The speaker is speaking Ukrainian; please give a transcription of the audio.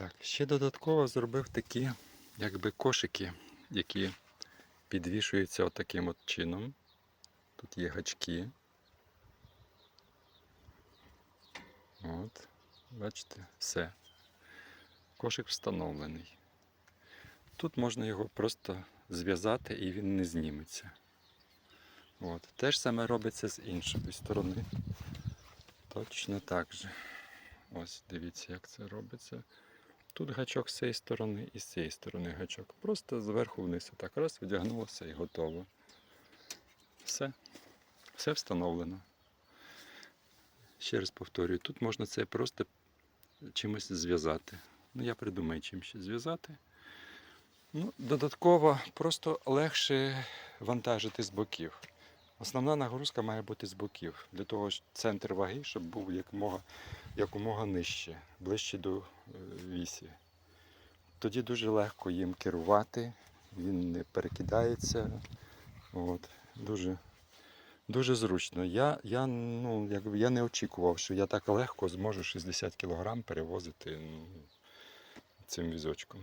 Так, ще додатково зробив такі, якби кошики, які підвішуються отаким от чином. Тут є гачки. От, бачите, все. Кошик встановлений. Тут можна його просто зв'язати і він не зніметься. От. Те ж саме робиться з іншої сторони. Точно так же. Ось дивіться, як це робиться. Тут гачок з цієї сторони і з цієї сторони гачок. Просто зверху вниз. Так раз відягнулося і готово. Все. Все встановлено. Ще раз повторюю, тут можна це просто чимось зв'язати. Ну, я придумаю, чим ще зв'язати. Ну, додатково просто легше вантажити з боків. Основна нагрузка має бути з боків, для того, щоб центр ваги, щоб був якомога, якомога нижче, ближче до е, вісі. Тоді дуже легко їм керувати, він не перекидається. От, дуже, дуже зручно. Я, я, ну, якби, я не очікував, що я так легко зможу 60 кг перевозити ну, цим візочком.